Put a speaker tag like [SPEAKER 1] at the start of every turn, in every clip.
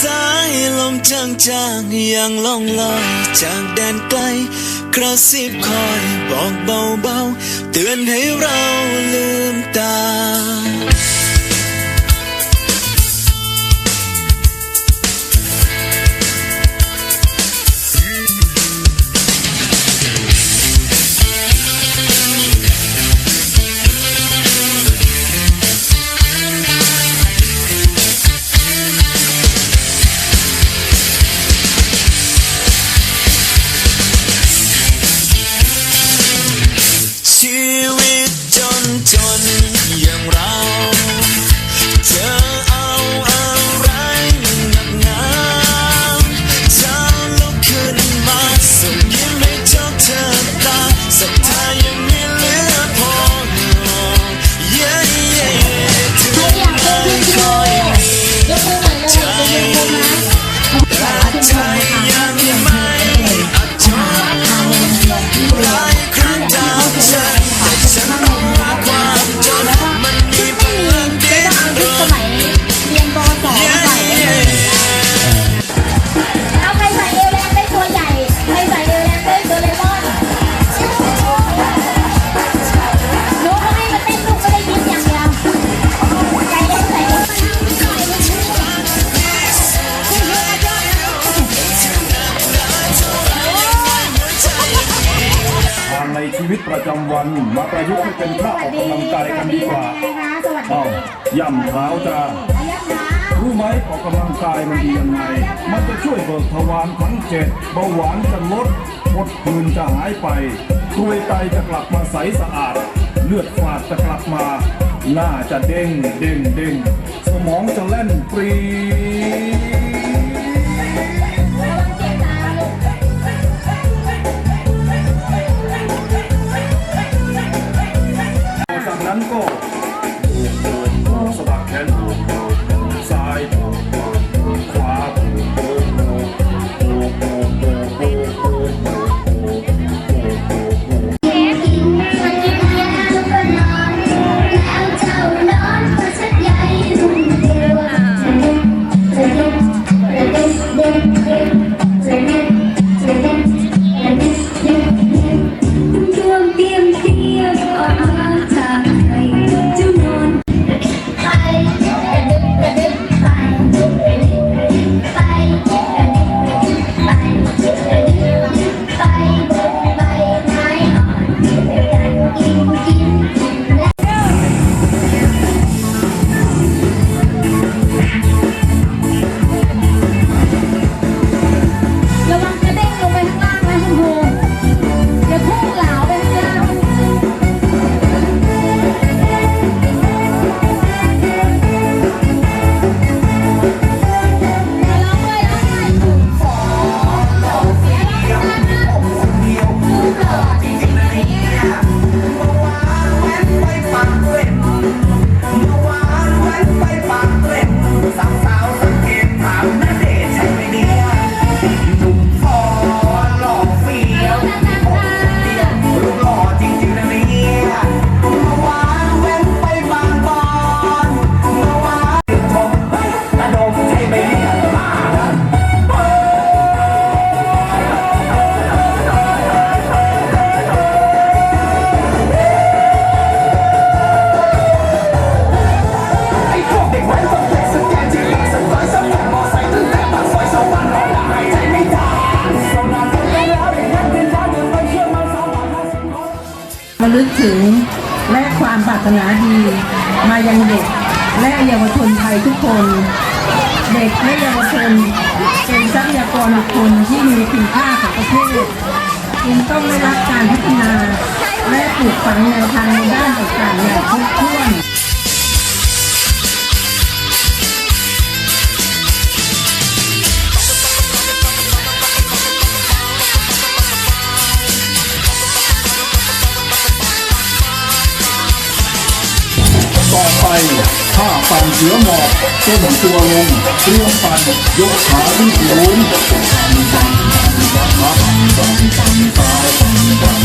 [SPEAKER 1] สายลมจางจางๆยังล่องลอยจากแดนไกล กระซิบคอยบอกเบาๆ เตือนให้เราลืม ชีวิต
[SPEAKER 2] ประจำ
[SPEAKER 3] วันมาประยุกต์ให้เป็นท่าออกกำลังกายกันดีกว่า
[SPEAKER 2] สวัสดีค่ะสวัสดี
[SPEAKER 3] เอ้าย่ำเท้าจ้า
[SPEAKER 2] ยักษ์นะ
[SPEAKER 3] รู้ไหมออกกำลังกายมันดียังไง มันจะช่วยเบิกทวารทั้งเจ็ดเบาหวานจะลดหดผื่นจะหายไปกรวยไตจะกลับมาใสสะอาด เลือดฝาดจะกลับมา หน้าจะเด้งเด้งเด้งสมองจะแล่นปรี
[SPEAKER 4] ถึงและความปรารถนาดี มายังเด็กและเยาวชนไทยทุกคน เด็กและเยาวชนเป็นทรัพยากรบุคคลที่มีคุณค่าของประเทศจึงต้องได้รับการพัฒนาและปลูกฝังแนวทางในด้านต่างาปั่นเสือหมอบต้นตัวลงเครื่องปั่น
[SPEAKER 3] ยกขาขึ้นสูงปั่นปั่นปั่นปั่นปั่นปั่นปั่นปั่นปั่น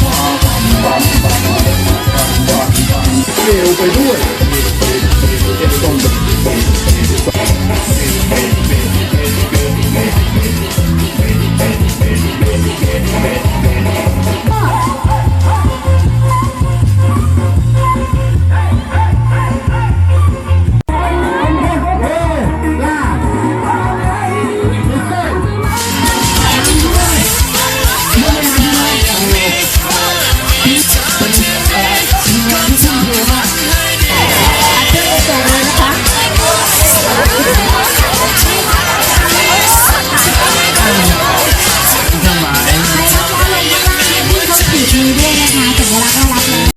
[SPEAKER 3] ปั่นปั่นปั่นปั่นปั่นปั่นปั่นเร็วไปด้วย